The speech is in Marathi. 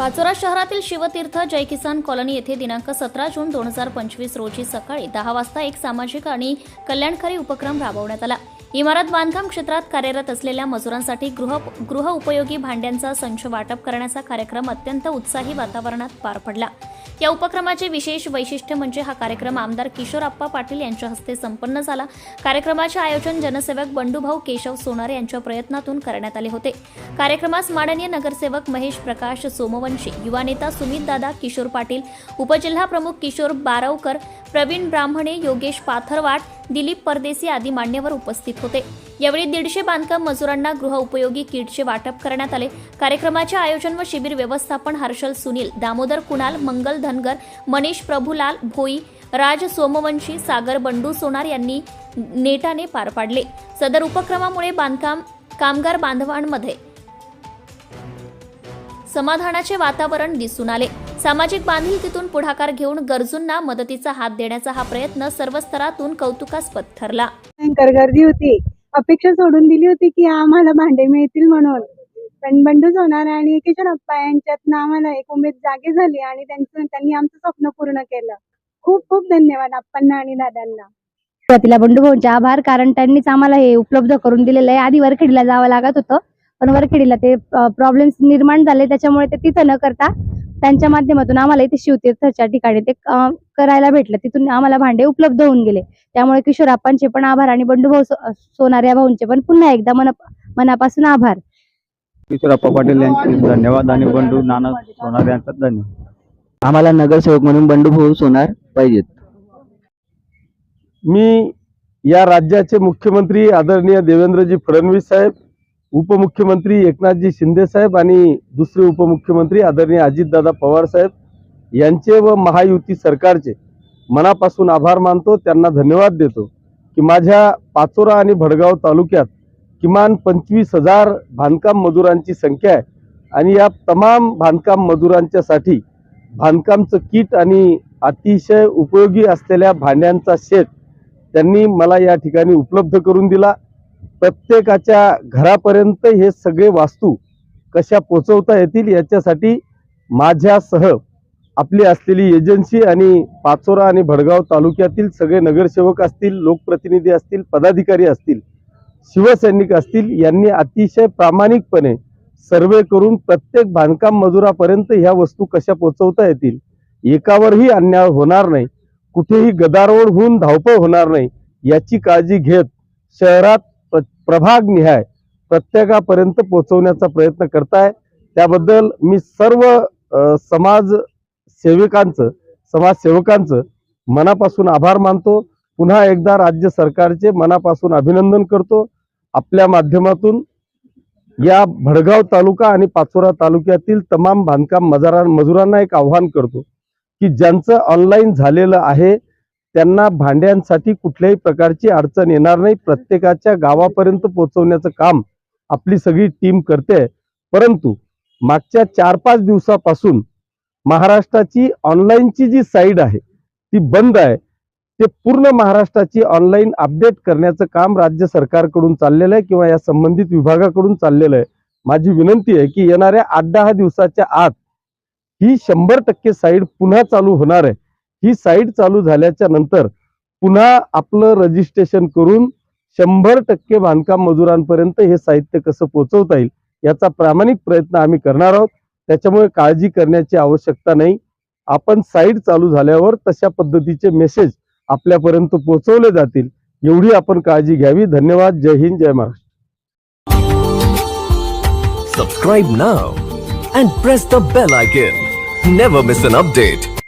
पाचोरा शहरातील शिवतीर्थ जय किसान कॉलनी येथे दिनांक सतरा जून दोन हजार पंचवीस रोजी सकाळी दहा वाजता एक सामाजिक आणि कल्याणकारी उपक्रम राबवण्यात आला. इमारत बांधकाम क्षेत्रात कार्यरत असलेल्या मजुरांसाठी गृह गृह उपयोगी भांड्यांचा संच वाटप करण्याचा कार्यक्रम अत्यंत उत्साही वातावरणात पार पडला. या उपक्रमाचे विशेष वैशिष्ट्य म्हणजे हा कार्यक्रम आमदार किशोर आप्पा पाटील यांच्या हस्ते संपन्न झाला. कार्यक्रमाचे आयोजन जनसेवक बंडूभाऊ केशव सोनार यांच्या प्रयत्नातून करण्यात आले होते. कार्यक्रमास माननीय नगरसेवक महेश प्रकाश सोमवंशी युवा नेता सुमित दादा किशोर पाटील उपजिल्हा प्रमुख किशोर बारवकर प्रवीण ब्राह्मणे योगेश पाथरवाट दिलीप परदेसी आदी मान्यवर उपस्थित होते. यावेळी दीडशे बांधकाम मजुरांना गृहउपयोगी किटचे वाटप करण्यात आले. कार्यक्रमाचे आयोजन व शिबिर व्यवस्थापन हर्षल सुनील दामोदर कुणाल मंगल धनगर मनीष प्रभुलाल भोई राज सोमवंशी सागर बंडू सोनार यांनी नेटाने पार पाडले. सदर उपक्रमामुळे बांधकाम कामगार बांधवांमध्ये समाधानाचे वातावरण दिसून आले. सामाजिक बांधिलकीतून पुढाकार घेऊन गरजूंना मदतीचा हात देण्याचा हा प्रयत्न सर्व स्तरातून कौतुकास्पद ठरला. भयंकर गर्दी होती. अपेक्षा सोडून दिली होती की आम्हाला भांडे मिळतील म्हणून. पण बंडू सोनार आणि किशोरप्पा यांच्यातनं आम्हाला एक उमेद जागी झाली आणि त्यांचं त्यांनी आमचं स्वप्न पूर्ण केलं. खूप खूप धन्यवाद आप्पांना आणि दादांना. सुरुवातीला बंडूभाऊंचे आभार कारण त्यांनीच आम्हाला हे उपलब्ध करून दिलेलं आहे. आधी वरखेडीला जावं लागत होतं. पण वरखेडीला ते प्रॉब्लेम्स निर्माण झाले. त्याच्यामुळे ते तिथं न करता त्यांच्या माध्यमातून आम्हाला इथे शिवतीर्थच्या ठिकाणी ते करायला भेटलं. तिथून आम्हाला भांडे उपलब्ध होऊन गेले. त्यामुळे किशोरप्पांचे पण आभार आणि बंडूभाऊ सो- सोनार या भाऊंचे पण पुन्हा एकदा मन मनापासून आभार. किशोरप्पा पाटील यांचे धन्यवाद आणि बंडू नाना सोनार यांचा धन्यवाद. आम्हाला नगरसेवक म्हणून बंडूभाऊ सोनार पाहिजेत. मी या राज्याचे मुख्यमंत्री आदरणीय देवेंद्रजी फडणवीस साहेब उपमुख्यमंत्री एकनाथजी शिंदे साहेब आणि दुसरे उपमुख्यमंत्री आदरणीय अजितदादा पवार साहेब यांचे व महायुती सरकारचे मनापासून आभार मानतो त्यांना धन्यवाद देतो की माझ्या पाचोरा आणि भडगाव तालुक्यात किमान पंचवीस हजार बांधकाम मजुरांची संख्या आहे आणि या तमाम बांधकाम मजुरांच्यासाठी बांधकामचं किट आणि अतिशय उपयोगी असलेल्या भांड्यांचा शेत त्यांनी मला या ठिकाणी उपलब्ध करून दिला. प्रत्येकाच्या घरापर्यंत हे सगळे वास्तू कशा पोचवता येतील याच्यासाठी माझ्यासह आपली असलेली एजन्सी आणि पाचोरा आणि भडगाव तालुक्यातील सगळे नगरसेवक असतील लोकप्रतिनिधी असतील पदाधिकारी असतील शिवसैनिक असतील यांनी अतिशय प्रामाणिकपणे सर्वे करून प्रत्येक बांधकाम मजुरापर्यंत ह्या वस्तू कशा पोचवता येतील एकावरही अन्याय होणार नाही कुठेही गदारोळ होऊन धावपळ होणार नाही याची काळजी घेत शहरात प्रभाग निहाय प्रत्येकापर्यंत पोहोचवण्याचा प्रयत्न करताय. त्याबद्दल मी सर्व अ, समाज सेवकांचं समाजसेवकांचं मनापासून आभार मानतो. पुन्हा एकदा राज्य सरकारचे मनापासून अभिनंदन करतो. आपल्या माध्यमातून या भडगाव तालुका आणि पाचोरा तालुक्यातील तमाम बांधकाम मजारा मजुरांना एक आव्हान करतो की ज्यांचं ऑनलाईन झालेलं आहे त्यांना भांड्यांसाठी कुठल्याही प्रकारची अडचण येणार नाही. प्रत्येकाच्या गावापर्यंत पोहोचवण्याचं काम आपली सगळी टीम करते. परंतु मागच्या चार पाच दिवसापासून महाराष्ट्राची ऑनलाईनची जी साईड आहे ती बंद आहे. ते पूर्ण महाराष्ट्राची ऑनलाईन अपडेट करण्याचं काम राज्य सरकारकडून चाललेलं आहे किंवा या संबंधित विभागाकडून चाललेलं आहे. माझी विनंती आहे की येणाऱ्या आठ दहा दिवसाच्या आत ही शंभर टक्के साईड पुन्हा चालू होणार आहे. ही साईट चालू झाल्याच्यानंतर पुन्हा आपलं रजिस्ट्रेशन करून शंभर टक्के बांधकाम मजुरांपर्यंत हे साहित्य कसं पोहोचवता येईल याचा प्रामाणिक प्रयत्न आम्ही करणार आहोत. त्याच्यामुळे काळजी करण्याची आवश्यकता नाही. आपण साईट चालू झाल्यावर तशा पद्धतीचे मेसेज आपल्यापर्यंत पोहोचवले जातील. एवढी आपण काळजी घ्यावी. धन्यवाद. जय हिंद. जय Maharashtra. Subscribe now and press the bell icon never miss an update